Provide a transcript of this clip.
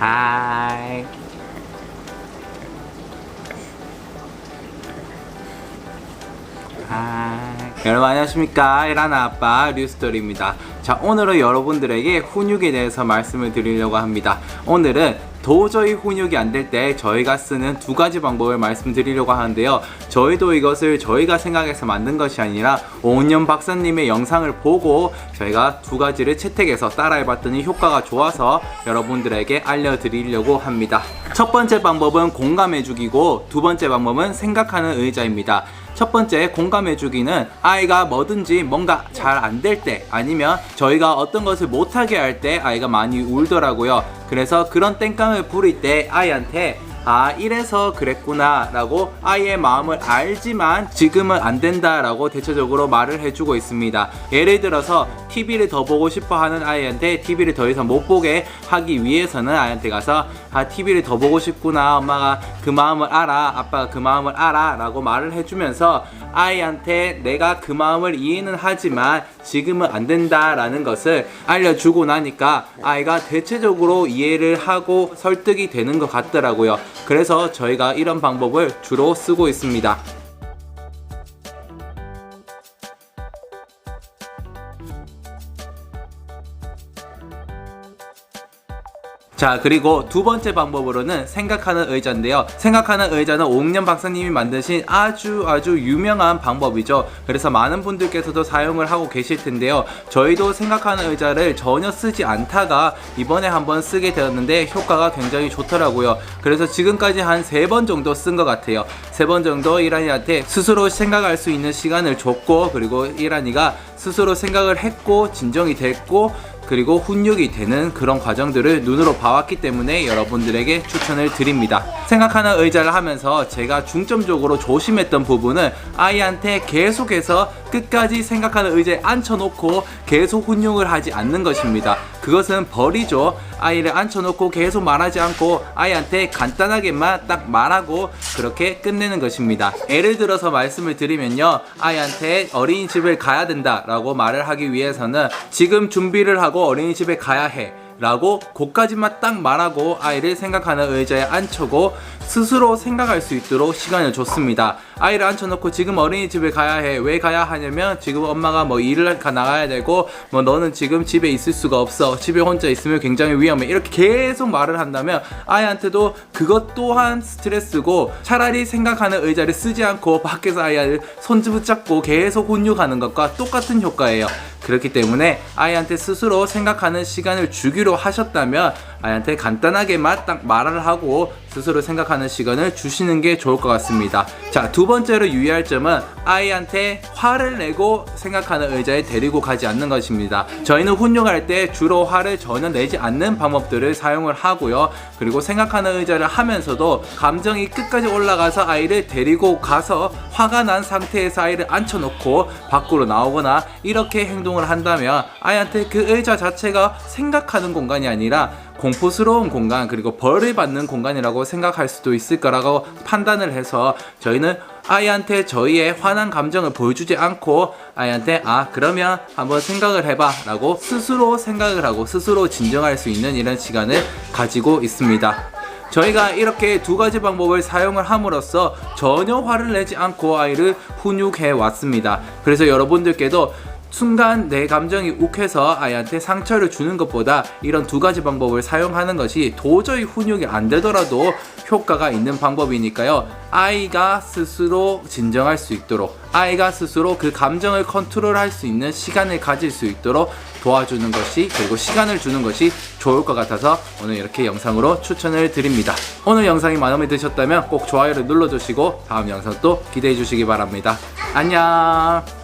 하이. 하이. 여러분 안녕하십니까 이라나 아빠 류스토리입니다 자 오늘은 여러분들에게 훈육에 대해서 말씀을 드리려고 합니다 오늘은 도저히 훈육이 안 될 때 저희가 쓰는 두 가지 방법을 말씀드리려고 하는데요. 저희도 이것을 저희가 생각해서 만든 것이 아니라 오은영 박사님의 영상을 보고 저희가 두 가지를 채택해서 따라해봤더니 효과가 좋아서 여러분들에게 알려드리려고 합니다. 첫 번째 방법은 공감해주기고 두 번째 방법은 생각하는 의자입니다 첫 번째 공감해주기는 아이가 뭐든지 뭔가 잘 안 될 때 아니면 저희가 어떤 것을 못하게 할 때 아이가 많이 울더라고요. 그래서 그런 땡깡을 부릴 때 아이한테 아 이래서 그랬구나 라고 아이의 마음을 알지만 지금은 안 된다 라고 대체적으로 말을 해주고 있습니다. 예를 들어서 TV를 더 보고 싶어 하는 아이한테 TV를 더 이상 못 보게 하기 위해서는 아이한테 가서 아 TV를 더 보고 싶구나 엄마가 그 마음을 알아 아빠가 그 마음을 알아 라고 말을 해주면서 아이한테 내가 그 마음을 이해는 하지만 지금은 안 된다 라는 것을 알려주고 나니까 아이가 대체적으로 이해를 하고 설득이 되는 것 같더라고요. 그래서 저희가 이런 방법을 주로 쓰고 있습니다 자 그리고 두 번째 방법으로는 생각하는 의자인데요. 생각하는 의자는 옥년 박사님이 만드신 아주 아주 유명한 방법이죠. 그래서 많은 분들께서도 사용을 하고 계실 텐데요. 저희도 생각하는 의자를 전혀 쓰지 않다가 이번에 한번 쓰게 되었는데 효과가 굉장히 좋더라고요. 그래서 지금까지 한 세 번 정도 쓴 것 같아요. 세 번 정도 이란이한테 스스로 생각할 수 있는 시간을 줬고 그리고 이란이가 스스로 생각을 했고 진정이 됐고 그리고 훈육이 되는 그런 과정들을 눈으로 봐왔기 때문에 여러분들에게 추천을 드립니다. 생각하는 의자를 하면서 제가 중점적으로 조심했던 부분은 아이한테 계속해서 끝까지 생각하는 의자에 앉혀놓고 계속 훈육을 하지 않는 것입니다. 그것은 벌이죠. 아이를 앉혀놓고 계속 말하지 않고 아이한테 간단하게만 딱 말하고 그렇게 끝내는 것입니다. 예를 들어서 말씀을 드리면요. 아이한테 어린이집을 가야 된다 라고 말을 하기 위해서는 지금 준비를 하고 어린이집에 가야 해. 라고 그까지만 딱 말하고 아이를 생각하는 의자에 앉혀고 스스로 생각할 수 있도록 시간을 줬습니다. 아이를 앉혀놓고 지금 어린이집에 가야 해. 왜 가야 하냐면 지금 엄마가 뭐 일을 가 나가야 되고 뭐 너는 지금 집에 있을 수가 없어. 집에 혼자 있으면 굉장히 위험해. 이렇게 계속 말을 한다면 아이한테도 그것 또한 스트레스고 차라리 생각하는 의자를 쓰지 않고 밖에서 아이를 손 붙잡고 계속 훈육하는 것과 똑같은 효과예요. 그렇기 때문에 아이한테 스스로 생각하는 시간을 주기로 하셨다면 아이한테 간단하게만 딱 말을 하고 스스로 생각하는 시간을 주시는 게 좋을 것 같습니다. 자, 두 번째로 유의할 점은 아이한테 화를 내고 생각하는 의자에 데리고 가지 않는 것입니다. 저희는 훈육할 때 주로 화를 전혀 내지 않는 방법들을 사용을 하고요. 그리고 생각하는 의자를 하면서도 감정이 끝까지 올라가서 아이를 데리고 가서 화가 난 상태에서 아이를 앉혀놓고 밖으로 나오거나 이렇게 행동을 한다면 아이한테 그 의자 자체가 생각하는 공간이 아니라 공포스러운 공간 그리고 벌을 받는 공간이라고 생각할 수도 있을 거라고 판단을 해서 저희는 아이한테 저희의 화난 감정을 보여주지 않고 아이한테 아 그러면 한번 생각을 해봐 라고 스스로 생각을 하고 스스로 진정할 수 있는 이런 시간을 가지고 있습니다. 저희가 이렇게 두 가지 방법을 사용을 함으로써 전혀 화를 내지 않고 아이를 훈육해 왔습니다. 그래서 여러분들께도 순간 내 감정이 욱해서 아이한테 상처를 주는 것보다 이런 두 가지 방법을 사용하는 것이 도저히 훈육이 안 되더라도 효과가 있는 방법이니까요. 아이가 스스로 진정할 수 있도록 아이가 스스로 그 감정을 컨트롤할 수 있는 시간을 가질 수 있도록 도와주는 것이 그리고 시간을 주는 것이 좋을 것 같아서 오늘 이렇게 영상으로 추천을 드립니다. 오늘 영상이 마음에 드셨다면 꼭 좋아요를 눌러주시고 다음 영상 또 기대해 주시기 바랍니다. 안녕.